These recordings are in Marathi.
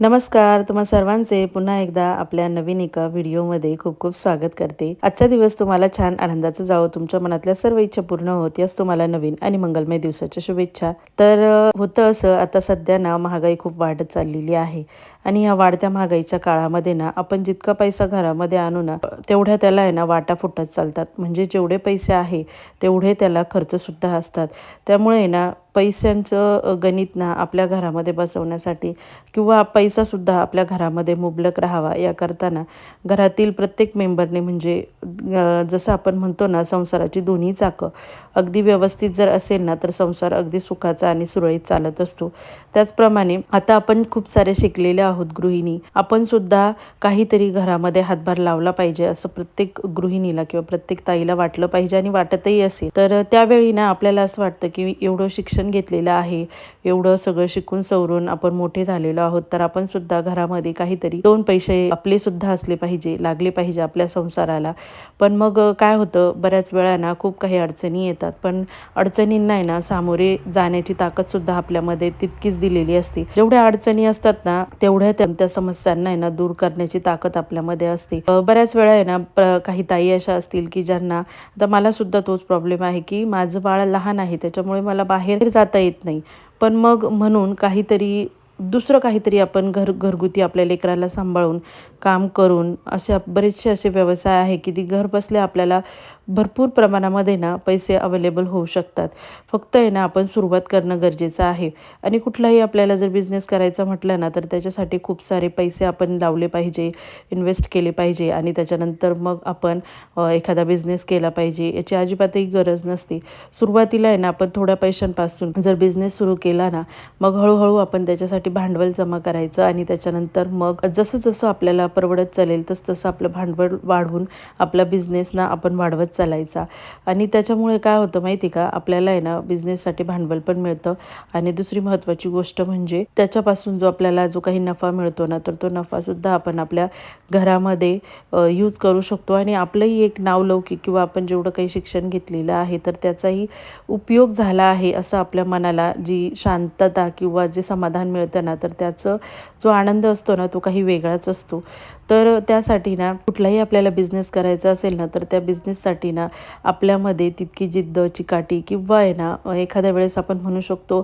नमस्कार तुम्हा सर्वांचे पुन्हा एकदा आपल्या नवीन एका व्हिडिओमध्ये खूप खूप स्वागत करते. आजचा दिवस तुम्हाला छान आनंदाचा जावो तुमच्या मनातल्या सर्व इच्छा पूर्ण होत याच तुम्हाला नवीन आणि मंगलमय दिवसाच्या शुभेच्छा. तर होतं असं आता सध्या ना महागाई खूप वाढत चाललेली आहे. आणि या वाढत्या महागाईच्या काळामध्ये ना आपण जितका पैसा घरामध्ये आणू ना तेवढ्या त्याला आहे ना वाटा फुटत चालतात. म्हणजे जेवढे पैसे आहे तेवढे त्याला खर्चसुद्धा असतात. त्यामुळे ना पैशांचं गणित ना आपल्या घरामध्ये बसवण्यासाठी किंवा पैसासुद्धा आपल्या घरामध्ये मुबलक राहावा याकरता ना घरातील प्रत्येक मेंबरने म्हणजे जसं आपण म्हणतो ना संसाराची दोन्ही चाकं अगदी व्यवस्थित जर असेल ना तर संसार अगदी सुखाचा आणि सुरळीत चालत असतो. त्याचप्रमाणे आता आपण खूप सारे शिकलेल्या आहोत गृहिणी. आपण सुद्धा काहीतरी घरामध्ये हातभार लावला पाहिजे असं प्रत्येक गृहिणीला किंवा प्रत्येक ताईला वाटलं पाहिजे आणि वाटतही असेल तर त्यावेळी ना आपल्याला असं वाटतं की एवढं शिक्षण घेतलेलं आहे एवढं सगळं शिकून सवरून आपण मोठे झालेलो आहोत तर आपण सुद्धा घरामध्ये काहीतरी दोन पैसे आपले सुद्धा असले पाहिजे लागले पाहिजे आपल्या संसाराला. पण मग काय होतं बऱ्याच वेळा ना खूप काही अडचणी येतात. पण अडचणींना आहे ना सामोरे जाण्याची ताकद सुद्धा आपल्यामध्ये तितकीच दिलेली असते. जेवढ्या अडचणी असतात ना तेवढ्या तेवढ्या त्या समस्यांना आहे ना दूर करण्याची ताकद आपल्यामध्ये असते. बऱ्याच वेळा आहे ना काही ताई अशा असतील की ज्यांना आता मला सुद्धा तोच प्रॉब्लेम आहे की माझं बाळ लहान आहे त्याच्यामुळे मला बाहेर जाता येत नाही. पण मग म्हणून काहीतरी दुसरं काहीतरी आपण घर घरगुती आपल्या लेकराला सांभाळून काम करून असे बरेचसे असे व्यवसाय आहे की ती घर बसल्या आपल्याला भरपूर प्रमाणामध्ये ना पैसे अवेलेबल होऊ शकतात. फक्त आहे ना आपण सुरुवात करणं गरजेचं आहे. आणि कुठलाही आपल्याला जर बिझनेस करायचा म्हटलं ना तर त्याच्यासाठी खूप सारे पैसे आपण लावले पाहिजे इन्व्हेस्ट केले पाहिजे आणि त्याच्यानंतर मग आपण एखादा बिझनेस केला पाहिजे याची अजिबातही गरज नसते. सुरुवातीला आहे ना आपण थोड्या पैशांपासून जर बिझनेस सुरू केला ना मग हळूहळू आपण त्याच्यासाठी भांडवल जमा करायचं आणि त्याच्यानंतर मग जसं जसं आपल्याला परवडत चालेल तसं तसं आपलं भांडवल वाढवून आपला बिझनेस ना आपण वाढवत चालायचा. आणि त्याच्यामुळे काय होतं माहिती का? आपल्याला आहे ना बिझनेससाठी भांडवल पण मिळतं. आणि दुसरी महत्त्वाची गोष्ट म्हणजे त्याच्यापासून जो आपल्याला जो काही नफा मिळतो ना तर तो नफासुद्धा आपण आपल्या घरामध्ये यूज करू शकतो. आणि आपलंही एक नावलौकिक किंवा आपण जेवढं काही शिक्षण घेतलेलं आहे तर त्याचाही उपयोग झाला आहे असं आपल्या मनाला जी शांतता किंवा जे समाधान मिळतं ना तर त्याचं जो आनंद असतो ना तो काही वेगळाच असतो. तर त्यासाठी ना कुठलाही आपल्याला बिझनेस करायचा असेल ना तर त्या बिझनेससाठी ना आपल्यामध्ये तितकी जिद्द चिकाटी किंवा आहे ना एखाद्या वेळेस आपण म्हणू शकतो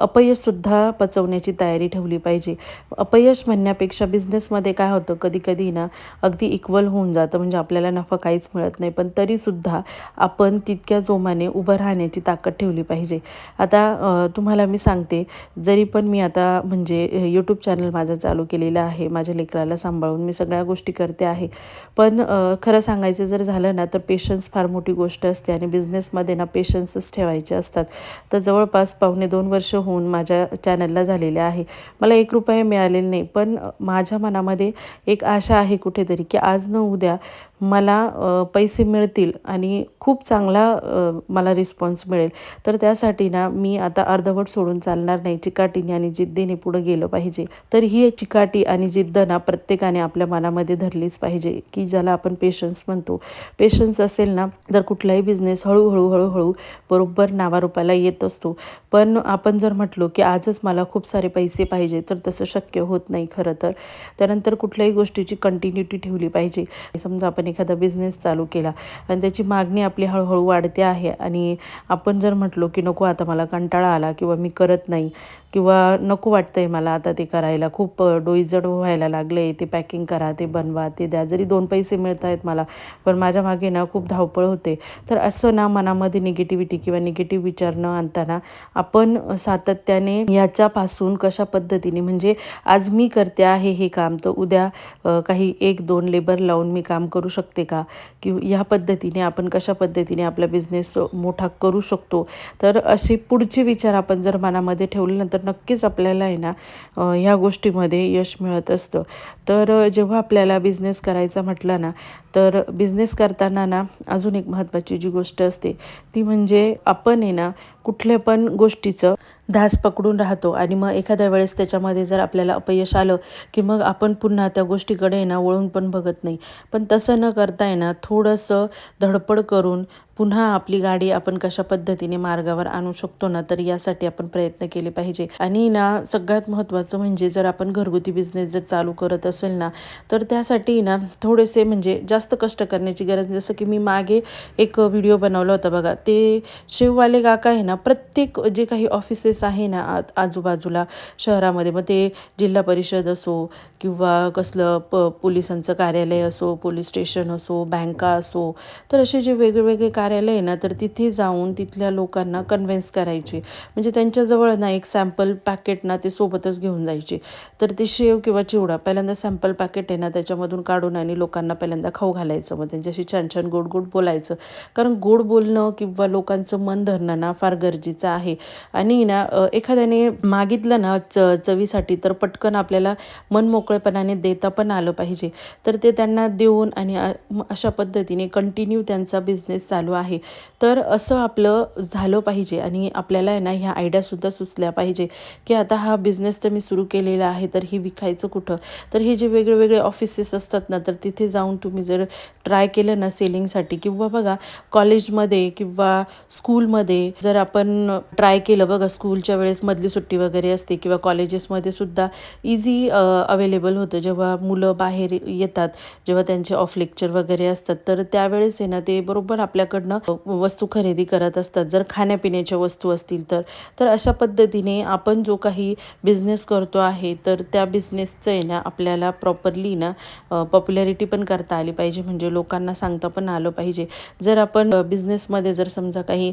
अपयशसुद्धा पचवण्याची तयारी ठेवली पाहिजे. अपयश म्हणण्यापेक्षा बिझनेसमध्ये काय होतं कधी कधी ना अगदी इक्वल होऊन जातं. म्हणजे आपल्याला नफा काहीच मिळत नाही. पण तरीसुद्धा आपण तितक्या जोमाने उभं राहण्याची ताकद ठेवली पाहिजे. आता तुम्हाला मी सांगते जरी पण मी आता म्हणजे यूट्यूब चॅनल माझं चालू केलेलं आहे माझ्या लेकराला सांभाळून मी सगळ्या गोष्टी करते आहे. पण खरं सांगायचं जर झालं ना तर पेशन्स फार मोठी गोष्ट असते आणि बिझनेसमध्ये ना पेशन्सच ठेवायचे असतात. तर जवळपास पावणे दोन वर्ष होऊन माझ्या चॅनलला झालेले आहे. मला एक रुपये मिळालेले नाही पण माझ्या मनामध्ये एक आशा आहे कुठेतरी की आज न उद्या मला पैसे मिळतील आणि खूप चांगला मला रिस्पॉन्स मिळेल. तर त्यासाठी ना मी आता अर्धवट सोडून चालणार नाही. चिकाटीने आणि जिद्दीने पुढं गेलं पाहिजे. तर ही चिकाटी आणि जिद्द ना प्रत्येकाने आपल्या मनामध्ये धरलीच पाहिजे की ज्याला आपण पेशन्स म्हणतो. पेशन्स असेल ना तर कुठलाही बिझनेस हळूहळू हळूहळू बरोबर नावारूपाला येत असतो. पण आपण जर म्हटलो की आजच मला खूप सारे पैसे पाहिजे तर तसं शक्य होत नाही खरं तर. त्यानंतर कुठल्याही गोष्टीची कंटिन्युटी ठेवली पाहिजे. समजा आपण एखादा बिझनेस चालू केला आणि त्याची मागणी आपली हळूहळू वाढते आहे आणि आपण जर म्हटलो की नको आता मला कंटाळा आला किंवा मी करत नाही किंवा नको वाटतं आहे मला आता ते करायला. खूप डोईजड व्हायला लागले. ते पॅकिंग करा ते बनवा ते द्या. जरी दोन पैसे मिळत आहेत मला पण माझ्या मागे ना खूप धावपळ होते. तर असं ना मनामध्ये निगेटिव्हिटी किंवा निगेटिव्ह विचार न आणताना आपण सातत्याने याच्यापासून कशा पद्धतीने म्हणजे आज मी करते आहे हे काम तर उद्या काही एक दोन लेबर लावून मी काम करू शकते का? की ह्या पद्धतीने आपण कशा पद्धतीने आपला बिझनेस मोठा करू शकतो? तर असे पुढचे विचार आपण जर मनामध्ये ठेवले नंतर तर नक्कीच आपल्याला आहे ना ह्या गोष्टीमध्ये यश मिळत असतं. तर जेव्हा आपल्याला बिझनेस करायचा म्हटलं ना तर बिझनेस करताना ना अजून एक महत्त्वाची जी गोष्ट असते ती म्हणजे आपण आहे ना कुठल्या पण गोष्टीचं धास पकडून राहतो आणि मग एखाद्या वेळेस त्याच्यामध्ये जर आपल्याला अपयश आलं की मग आपण पुन्हा त्या गोष्टीकडे आहे ना वळून पण बघत नाही. पण तसं न करता आहे ना थोडंसं धडपड करून पुन्हा आपली गाडी आपण कशा पद्धतीने मार्गावर आणू शकतो ना तर यासाठी आपण प्रयत्न केले पाहिजे आणि ना सगळ्यात महत्त्वाचं म्हणजे जर आपण घरगुती बिझनेस जर चालू करत असेल ना तर त्यासाठी ना थोडेसे म्हणजे जास्त कष्ट करण्याची गरज नाही. जसं की मी मागे एक व्हिडिओ बनवला होता बघा ते शिववाले काका आहे ना प्रत्येक जे काही ऑफिसेस आहे ना आ आजूबाजूला शहरामध्ये मग ते जिल्हा परिषद असो किंवा कसलं प पोलिसांचं कार्यालय असो पोलीस स्टेशन असो बँका असो तर असे जे वेगवेगळे कार्यालय आहे ना तर तिथे जाऊन तिथल्या लोकांना कन्व्हिन्स करायचे. म्हणजे त्यांच्याजवळ ना एक सॅम्पल पॅकेट ना ते सोबतच घेऊन जायचे. तर ते शेव किंवा चिवडा पहिल्यांदा सॅम्पल पॅकेट आहे ना त्याच्यामधून काढून आणि लोकांना पहिल्यांदा खाऊ घालायचं. मग त्यांच्याशी छान छान गोड गोड बोलायचं. कारण गोड बोलणं किंवा लोकांचं मन धरणं ना फार गरजेचं आहे. आणि ना एखाद्याने मागितलं ना च चवीसाठी तर पटकन आपल्याला मन मोकळेपणाने देता पण आलं पाहिजे. तर ते त्यांना देऊन आणि अशा पद्धतीने कंटिन्यू त्यांचा बिझनेस चालू आहे. तर असं आपलं झालं पाहिजे आणि आपल्याला आहे ना ह्या आयडियासुद्धा सुचल्या पाहिजे की आता हा बिझनेस तर मी सुरू केलेला आहे तर ही विकायचं कुठं? तर हे जे वेगळेवेगळे ऑफिसेस असतात ना तर तिथे जाऊन तुम्ही जर ट्राय केलं ना सेलिंगसाठी किंवा बघा कॉलेजमध्ये किंवा स्कूलमध्ये जर आपण ट्राय केलं बघा स्कूलच्या वेळेस मधली सुट्टी वगैरे असते किंवा कॉलेजेसमध्ये सुद्धा इझी अवेलेबल होतं. जेव्हा मुलं बाहेर येतात जेव्हा त्यांचे ऑफ लेक्चर वगैरे असतात तर त्यावेळेस आहे ना ते बरोबर आपल्याकडनं वस्तू खरेदी करत असतात. जर खाण्यापिण्याच्या वस्तू असतील तर तर अशा पद्धतीने आपण जो काही बिझनेस करतो आहे तर त्या बिझनेसचं आहे ना आपल्याला प्रॉपरली ना पॉप्युलॅरिटी पण करता आली पाहिजे. म्हणजे लोकांना सांगता पण आलं पाहिजे. जर आपण बिझनेसमध्ये जर समजा काही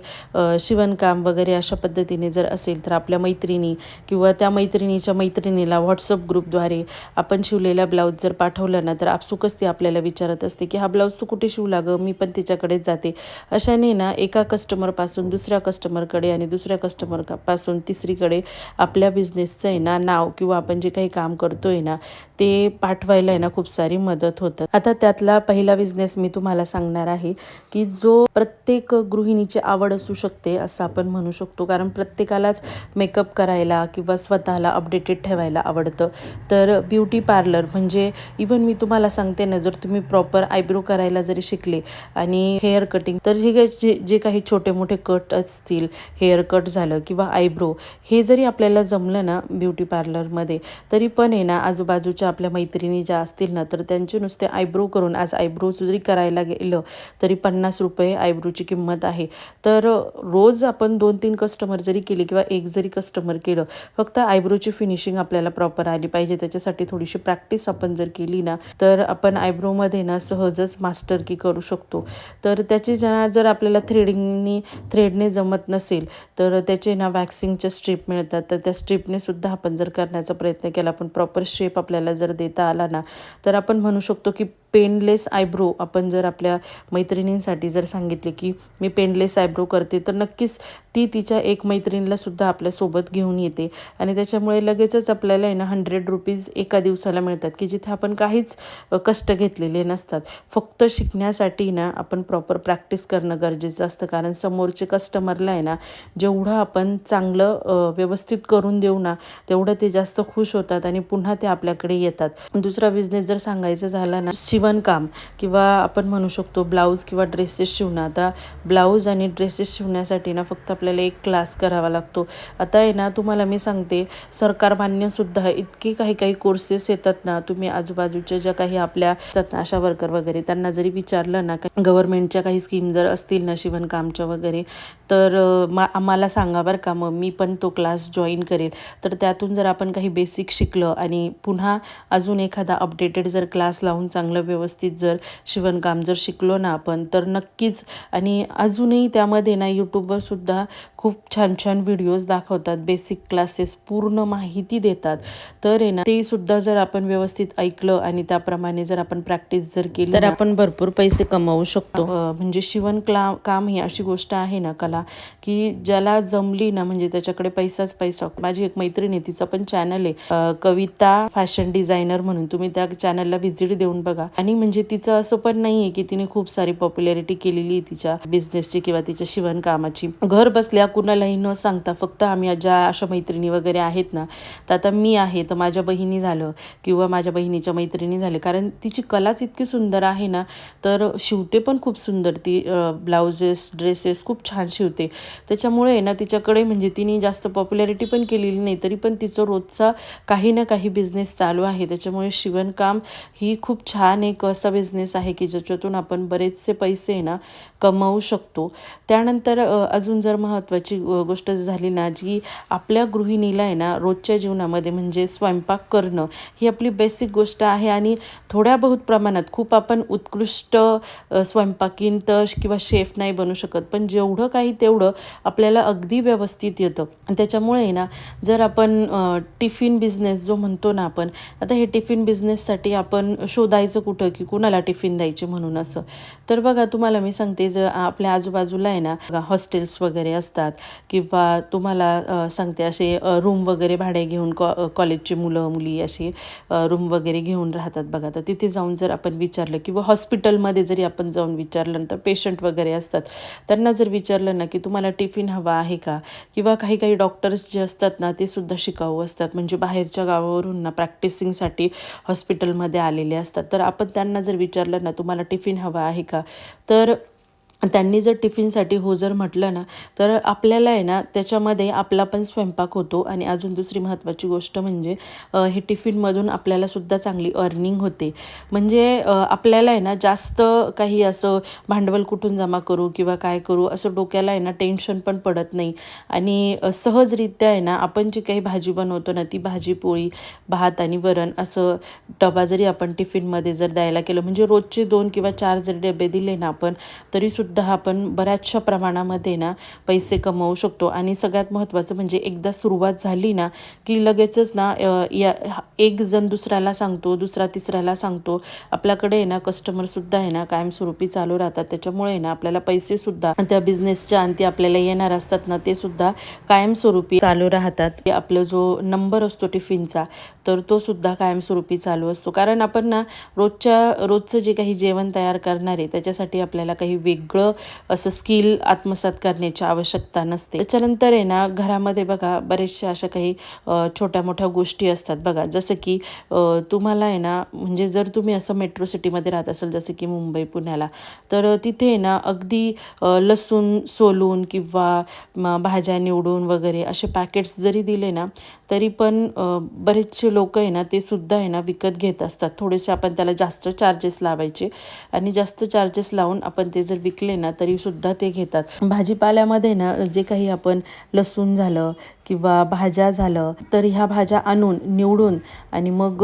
शिवणकाम वगैरे अशा पद्धतीने जर असेल तर आपल्या मैत्रिणी किंवा त्या मैत्रिणीच्या मैत्रिणीला व्हॉट्सअप ग्रुपद्वारे आपण शिवलेला ब्लाऊज जर पाठवलं ना तर आपसुकच ती आपल्याला विचारत असते की हा ब्लाऊज तू कुठे शिवला गं? मी पण तिच्याकडेच जाते. अशाने ना एका कस्टमरपासून दुसऱ्या कस्टमरकडे आणि दुसऱ्या कस्टमरपासून तिसरीकडे आपल्या बिझनेसचं आहे ना नाव किंवा आपण जे काही काम करतोय ना ते पाठवायला आहे ना खूप सारी मदत होतं. आता त्यातला पहिला बिझनेस मी तुम्हाला सांगणार आहे की जो प्रत्येक गृहिणीची आवड असू शकते असं आपण म्हणू शकतो. कारण प्रत्येकालाच मेकअप करायला किंवा स्वतःला अपडेटेड ठेवायला आवडतं. तर ब्युटी पार्लर म्हणजे इवन मी तुम्हाला सांगते ना जर तुम्ही प्रॉपर आयब्रो करायला जरी शिकले आणि हेअर कटिंग तर हे जे जे काही छोटे मोठे कट असतील हेअर कट झालं किंवा आयब्रो हे जरी आपल्याला जमलं ना ब्युटी पार्लरमध्ये तरी पण आहे ना आजूबाजूच्या आपल्या मैत्रिणी ज्या असतील ना तर त्यांचे नुसते आयब्रो करून आज आयब्रो जरी करायला गेलं तरी पन्नास रुपये आयब्रोची किंमत आहे. तर रोज आपण दोन तीन कस्टमर जरी केले किंवा एक जरी कस्टमर केलं फक्त आयब्रोची फिनिशिंग आपल्याला प्रॉपर आली पाहिजे. त्याच्यासाठी थोडीशी प्रॅक्टिस आपण जर केली ना तर आपण आयब्रोमध्ये ना सहजच मास्टर की करू शकतो. तर त्याची जर आपल्याला थ्रेडिंगनी थ्रेडने जमत नसेल तर त्याचे ना वॅक्सिंगच्या स्ट्रीप मिळतात. तर त्या स्ट्रीपने सुद्धा आपण जर करण्याचा प्रयत्न केला पण प्रॉपर शेप आपल्याला जर देता आला ना तर आपण म्हणू शकतो की पेनलेस आयब्रो आपण जर आपल्या मैत्रिणींसाठी जर सांगितले की मी पेनलेस आयब्रो करते तर नक्कीच ती तिच्या एक मैत्रिणीला सुद्धा आपल्यासोबत घेऊन येते. आणि त्याच्यामुळे लगेचच आपल्याला आहे ना हंड्रेड रुपीज एका दिवसाला मिळतात की जिथे आपण काहीच कष्ट घेतलेले नसतात. फक्त शिकण्यासाठी ना आपण प्रॉपर प्रॅक्टिस करणं गरजेचं असतं कारण समोरचे कस्टमरला आहे ना जेवढं आपण चांगलं व्यवस्थित करून देऊ ना तेवढं ते जास्त खुश होतात आणि पुन्हा ते आपल्याकडे येतात. दुसरा बिझनेस जर सांगायचं झाला ना शिवणकाम किंवा आपण म्हणू शकतो ब्लाऊज किंवा ड्रेसेस शिवणं. आता ब्लाऊज आणि ड्रेसेस शिवण्यासाठी ना फक्त आपल्याला एक क्लास करावा लागतो. आता आहे ना तुम्हाला मी सांगते सरकार मान्यसुद्धा इतके काही काही कोर्सेस येतात ना तुम्ही आजूबाजूच्या ज्या काही आपल्या आशा वर्कर वगैरे त्यांना जरी विचारलं ना गव्हर्नमेंटच्या काही स्कीम जर असतील ना शिवणकामच्या वगैरे तर मा आम्हाला सांगा बरं का मग मी पण तो क्लास जॉईन करेल. तर त्यातून जर आपण काही बेसिक शिकलं आणि पुन्हा अजून एखादा अपडेटेड जर क्लास लावून चांगलं व्यवस्थित जर शिवणकाम जर शिकलो ना आपण तर नक्कीच. आणि अजूनही त्यामध्ये ना यूट्यूबवरसुद्धा खूप छान छान व्हिडिओज दाखवतात बेसिक क्लासेस पूर्ण माहिती देतात. तर आहे ना ते सुद्धा जर आपण व्यवस्थित ऐकलं आणि त्याप्रमाणे जर आपण प्रॅक्टिस जर केली तर आपण भरपूर पैसे कमावू शकतो. म्हणजे शिवण क्ला काम ही अशी गोष्ट आहे ना कला की ज्याला जमली ना म्हणजे त्याच्याकडे पैसाच पैसा. माझी एक मैत्रीण आहे तिचा पण चॅनल आहे. कविता फॅशन डिझायनर म्हणून. तुम्ही त्या चॅनलला व्हिजिट देऊन बघा. आणि म्हणजे तिचं असं पण नाही आहे की तिने खूप सारी पॉप्युलॅरिटी केलेली आहे तिच्या बिझनेसची किंवा तिच्या शिवणकामाची घर बसल्या कुणालाही न सांगता फक्त आम्ही ज्या अशा मैत्रिणी वगैरे आहेत ना तर आता मी आहे तर माझ्या बहिणी झालं किंवा माझ्या बहिणीच्या मैत्रिणी झाले. कारण तिची कलाच इतकी सुंदर आहे ना तर शिवते पण खूप सुंदर. ती ब्लाउजेस ड्रेसेस खूप छान शिवते. त्याच्यामुळे आहे ना तिच्याकडे म्हणजे तिने जास्त पॉप्युलॅरिटी पण केलेली नाही तरी पण तिचं रोजचा काही ना काही बिझनेस चालू आहे. त्याच्यामुळे शिवणकाम ही खूप छान एक असा बिझनेस आहे की ज्याच्यातून आपण बरेचसे पैसे आहे ना कमावू शकतो. त्यानंतर अजून जर महत्त्वाची महत्त्वाची गोष्ट झाली ना जी आपल्या गृहिणीला आहे ना रोजच्या जीवनामध्ये म्हणजे स्वयंपाक करणं ही आपली बेसिक गोष्ट आहे आणि थोड्या बहुत प्रमाणात खूप आपण उत्कृष्ट स्वयंपाकीन तर किंवा शेफ नाही बनू शकत पण जेवढं काही तेवढं आपल्याला अगदी व्यवस्थित येतं. त्याच्यामुळे आहे ना जर आपण टिफिन बिझनेस जो म्हणतो ना आपण आता हे टिफिन बिझनेससाठी आपण शोधायचं कुठं की कुणाला टिफिन द्यायचे म्हणून असं? तर बघा तुम्हाला मी सांगते जर आपल्या आजूबाजूला आहे ना हॉस्टेल्स वगैरे असतात किंवा तुम्हाला सांगते असे रूम वगैरे भाडे घेऊन कॉ कॉलेजची मुलं मुली अशी रूम वगैरे घेऊन राहतात बघा. तर तिथे जाऊन जर आपण विचारलं किंवा हॉस्पिटलमध्ये जरी आपण जाऊन विचारलं तर पेशंट वगैरे असतात. त्यांना जर विचारलं ना की तुम्हाला टिफिन हवा आहे का? किंवा काही काही डॉक्टर्स जे असतात ना ते सुद्धा शिकाऊ असतात. म्हणजे बाहेरच्या गावावरून ना प्रॅक्टिसिंगसाठी हॉस्पिटलमध्ये आलेले असतात. तर आपण त्यांना जर विचारलं ना तुम्हाला टिफिन हवा आहे का? तर त्यांनी जर टिफिनसाठी हो जर म्हटलं ना तर आपल्याला आहे ना त्याच्यामध्ये आपला पण स्वयंपाक होतो. आणि अजून दुसरी महत्त्वाची गोष्ट म्हणजे हे टिफिनमधून आपल्यालासुद्धा चांगली अर्निंग होते. म्हणजे आपल्याला आहे ना जास्त काही असं भांडवल कुठून जमा करू किंवा काय करू असं डोक्याला आहे ना टेन्शन पण पडत नाही. आणि सहजरित्या आहे ना आपण जी काही भाजी बनवतो ना ती भाजी पोळी भात आणि वरण असं डबा जरी आपण टिफिनमध्ये जर द्यायला केलं म्हणजे रोजचे दोन किंवा चार जरी डबे दिले ना आपण तरीसुद्धा आपण बऱ्याचशा प्रमाणामध्ये ना पैसे कमवू शकतो. आणि सगळ्यात महत्त्वाचं म्हणजे एकदा सुरुवात झाली ना की लगेचच ना या एक जण दुसऱ्याला सांगतो दुसरा तिसऱ्याला सांगतो. आपल्याकडे आहे ना कस्टमरसुद्धा आहे ना कायमस्वरूपी चालू राहतात. त्याच्यामुळे ना आपल्याला पैसेसुद्धा त्या बिझनेसच्या अंती आपल्याला येणार असतात ना ते सुद्धा कायमस्वरूपी चालू राहतात. ते आपलं जो नंबर असतो टिफिनचा तर तो सुद्धा कायमस्वरूपी चालू असतो. कारण आपण ना रोजच्या रोजचं जे काही जेवण तयार करणार आहे त्याच्यासाठी आपल्याला काही वेगळं असं स्किल आत्मसात करण्याची आवश्यकता नसते. त्याच्यानंतर आहे ना घरामध्ये बघा बरेचशा अशा काही छोट्या मोठ्या गोष्टी असतात बघा. जसं की तुम्हाला आहे ना म्हणजे जर तुम्ही असं मेट्रो सिटीमध्ये राहत असाल जसं की मुंबई पुण्याला तर तिथे आहे ना अगदी लसूण सोलून किंवा भाज्या निवडून वगैरे असे पॅकेट्स जरी दिले ना तरी पण बरेचसे लोक आहे ना ते सुद्धा आहे ना विकत घेत असतात. थोडेसे आपण त्याला जास्त चार्जेस लावायचे आणि जास्त चार्जेस लावून आपण ते जर विकले ना तरी सुद्धा ते घेतात. भाजीपाल्यामध्ये ना जे काही आपण लसूण झालं किंवा भाज्या झालं तर ह्या भाज्या आणून निवडून आणि मग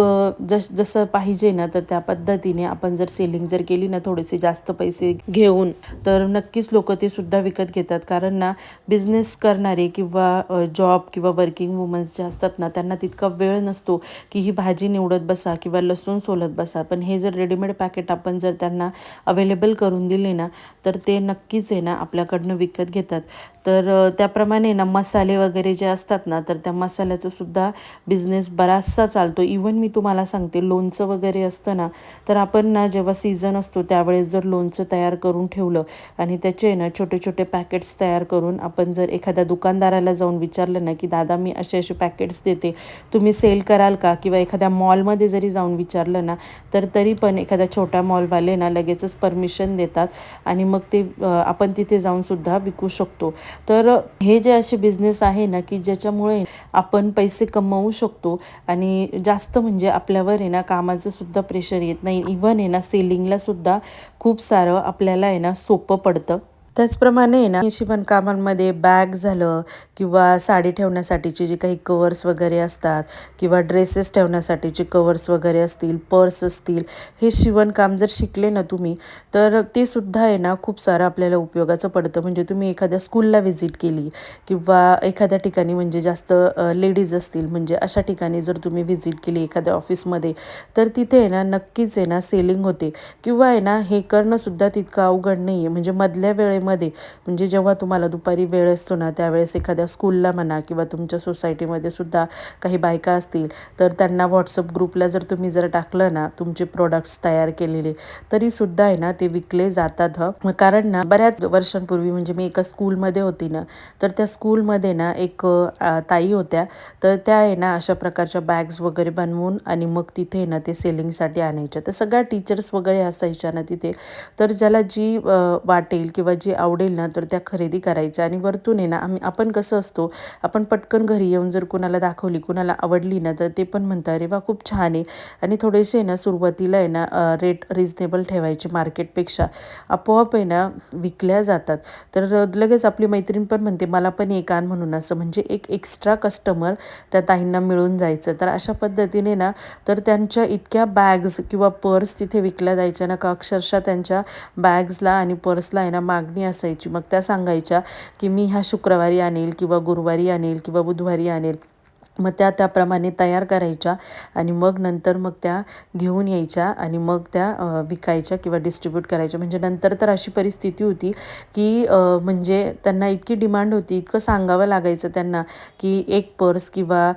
जस जसं पाहिजे ना तर त्या पद्धतीने आपण जर सेलिंग जर केली ना थोडेसे जास्त पैसे घेऊन तर नक्कीच लोक ते सुद्धा विकत घेतात. कारण ना बिझनेस करणारे किंवा जॉब किंवा वर्किंग वुमन्स जे असतात ना त्यांना तितका वेळ नसतो की ही भाजी निवडत बसा किंवा लसूण सोलत बसा. पण हे जर रेडीमेड पॅकेट आपण जर त्यांना अवेलेबल करून दिले ना तर तर ते नक्कीच आहे ना आपल्याकडनं विकत घेतात. तर त्याप्रमाणे ना मसाले वगैरे जे असतात ना तर त्या मसाल्याचंसुद्धा बिझनेस बराचसा चालतो. इवन मी तुम्हाला सांगते लोणचं वगैरे असतं ना तर आपण ना जेव्हा सीझन असतो त्यावेळेस जर लोणचं तयार करून ठेवलं आणि त्याचे ना छोटे छोटे पॅकेट्स तयार करून आपण जर एखाद्या दुकानदाराला जाऊन विचारलं ना की दादा मी असे असे पॅकेट्स देते. तुम्ही सेल कराल का? किंवा एखाद्या मॉलमध्ये जरी जाऊन विचारलं ना तर तरी पण एखाद्या छोट्या मॉलवाले ना लगेचच परमिशन देतात आणि मग ते आपण तिथे जाऊनसुद्धा विकू शकतो. तर हे जे असे बिझनेस आहे ना की ज्याच्यामुळे आपण पैसे कमवू शकतो आणि जास्त म्हणजे आपल्यावर आहे ना कामाचं सुद्धा प्रेशर येत नाही. इवन आहे ना सेलिंगला सुद्धा खूप सारं आपल्याला आहे ना सोपं पडतं. त्याचप्रमाणे आहे ना शिवण कामांमध्ये बॅग झालं किंवा साडी ठेवण्यासाठीचे जे काही कवर्स वगैरे असतात किंवा ड्रेसेस ठेवण्यासाठीचे कवर्स वगैरे असतील पर्स असतील हे शिवणकाम जर शिकले ना तुम्ही तर ते सुद्धा आहे ना खूप सारं आपल्याला उपयोगाचं पडतं. म्हणजे तुम्ही एखाद्या स्कूलला व्हिजिट केली किंवा एखाद्या ठिकाणी म्हणजे जास्त लेडीज असतील म्हणजे अशा ठिकाणी जर तुम्ही व्हिजिट केली एखाद्या ऑफिसमध्ये तर तिथे आहे ना नक्कीच आहे ना सेलिंग होते. किंवा आहे ना हे करणंसुद्धा तितकं अवघड नाही आहे म्हणजे मधल्या वेळे वेळेमध्ये म्हणजे जेव्हा तुम्हाला दुपारी वेळ असतो ना त्यावेळेस एखाद्या स्कूलला म्हणा किंवा तुमच्या सोसायटीमध्ये सुद्धा काही बायका असतील तर त्यांना व्हॉट्सअप ग्रुपला जर तुम्ही जर टाकलं ना तुमचे प्रोडक्ट्स तयार केलेले तरीसुद्धा आहे ना ते विकले जातात हं. कारण ना बऱ्याच वर्षांपूर्वी म्हणजे मी एका स्कूलमध्ये होती ना तर त्या स्कूलमध्ये ना एक ताई होत्या तर त्या आहे ना अशा प्रकारच्या बॅग्स वगैरे बनवून आणि मग तिथे ना ते सेलिंगसाठी आणायच्या. तर सगळ्या टीचर्स वगैरे असायच्या ना तिथे तर ज्याला जी वाटेल किंवा जी आवडेल ना तर त्या खरेदी करायच्या. आणि वरतून आहे ना आम्ही आपण कसं असतो आपण पटकन घरी येऊन जर कुणाला दाखवली कुणाला आवडली ना तर ते पण म्हणतात अरे वा खूप छान आहे. आणि थोडेसे आहे ना सुरुवातीला आहे ना रेट रिजनेबल ठेवायचे मार्केटपेक्षा. आपोआप आहे ना विकल्या जातात. तर लगेच आपली मैत्रीण पण म्हणते मला पण एक आण म्हणून. असं म्हणजे एक एक्स्ट्रा कस्टमर त्या ताईंना मिळून जायचं. तर अशा पद्धतीने ना तर त्यांच्या इतक्या बॅग्स किंवा पर्स तिथे विकल्या जायच्या ना का अक्षरशः त्यांच्या बॅग्सला आणि पर्सला आहे ना मागणी असायची. मग त्या सांगायच्या की मी ह्या शुक्रवारी आणेल किंवा गुरुवारी आणेल किंवा बुधवारी आणेल. मग त्या त्याप्रमाणे तयार करायच्या आणि मग नंतर मग त्या घेऊन यायच्या आणि मग त्या विकायच्या किंवा डिस्ट्रीब्यूट करायच्या. म्हणजे नंतर तर अशी परिस्थिती होती की म्हणजे त्यांना इतकी डिमांड होती इतकं सांगावं लागायचं त्यांना की एक पर्स किंवा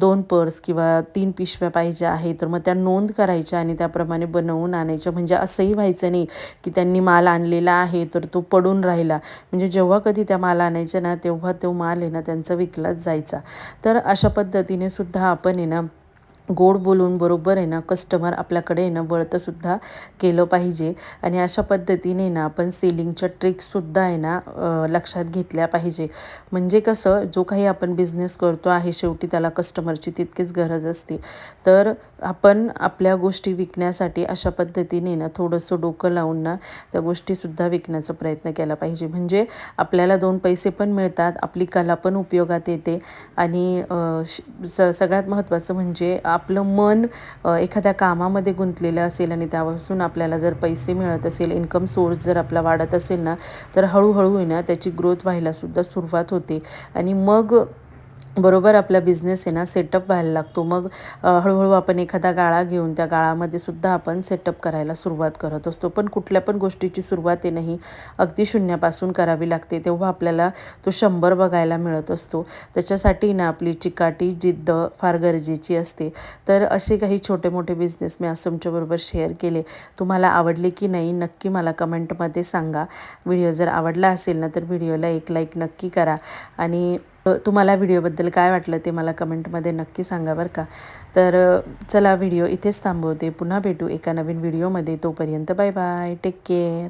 दोन पर्स किंवा तीन पिशव्या पाहिजे आहे तर मग त्या नोंद करायच्या आणि त्याप्रमाणे बनवून आणायच्या. म्हणजे असंही व्हायचं नाही की त्यांनी माल आणलेला आहे तर तो पडून राहिला. म्हणजे जेव्हा कधी त्या माल आणायच्या ना तेव्हा तो माल आहे ना त्यांचा विकलाच जायचा. तर अशा पद्धतीने सुद्धा आपण आहे ना गोड बोलून बरोबर आहे ना कस्टमर आपल्याकडे आहे ना वळतंसुद्धा केलं पाहिजे. आणि अशा पद्धतीने ना आपण सेलिंगच्या ट्रिक्ससुद्धा आहे ना लक्षात घेतल्या पाहिजे. म्हणजे कसं जो काही आपण बिझनेस करतो आहे शेवटी त्याला कस्टमरची तितकीच गरज असते. तर आपण आपल्या गोष्टी विकण्यासाठी अशा पद्धतीने ना थोडंसं डोकं लावून ना त्या गोष्टीसुद्धा विकण्याचा प्रयत्न केला पाहिजे. म्हणजे आपल्याला दोन पैसे पण मिळतात आपली कला पण उपयोगात येते आणि श- स सगळ्यात महत्त्वाचं म्हणजे आपलं मन एखाद्या कामामध्ये गुंतलेलं असेल आणि त्यापासून आपल्याला जर पैसे मिळत असेल इन्कम सोर्स जर आपला वाढत असेल ना तर हळूहळू ना त्याची ग्रोथ व्हायलासुद्धा सुरुवात होते. आणि मग बरोबर आपला बिझनेस आहे ना सेटअप व्हायला लागतो. मग हळूहळू आपण एखादा गाळा घेऊन त्या गाळामध्ये सुद्धा आपण सेटअप करायला सुरुवात करत असतो. पण कुठल्या पण गोष्टीची सुरुवात आहे नाही अगदी शून्यापासून करावी लागते. तेव्हा आपल्याला तो शंभर बघायला मिळत असतो. त्याच्यासाठी ना आपली चिकाटी जिद्द फार गरजेची असते. तर असे काही छोटे मोठे बिझनेस मी आज तुमच्याबरोबर शेअर केले. तुम्हाला आवडले की नाही नक्की मला कमेंटमध्ये सांगा. व्हिडिओ जर आवडला असेल ना तर व्हिडिओला एक लाईक नक्की करा. आणि तुम्हाला व्हिडिओबद्दल काय वाटलं ते मला कमेंटमध्ये नक्की सांगा बरं का. तर चला व्हिडिओ इथेच थांबवते. पुन्हा भेटू एका नवीन व्हिडिओमध्ये. तोपर्यंत बाय बाय. Take care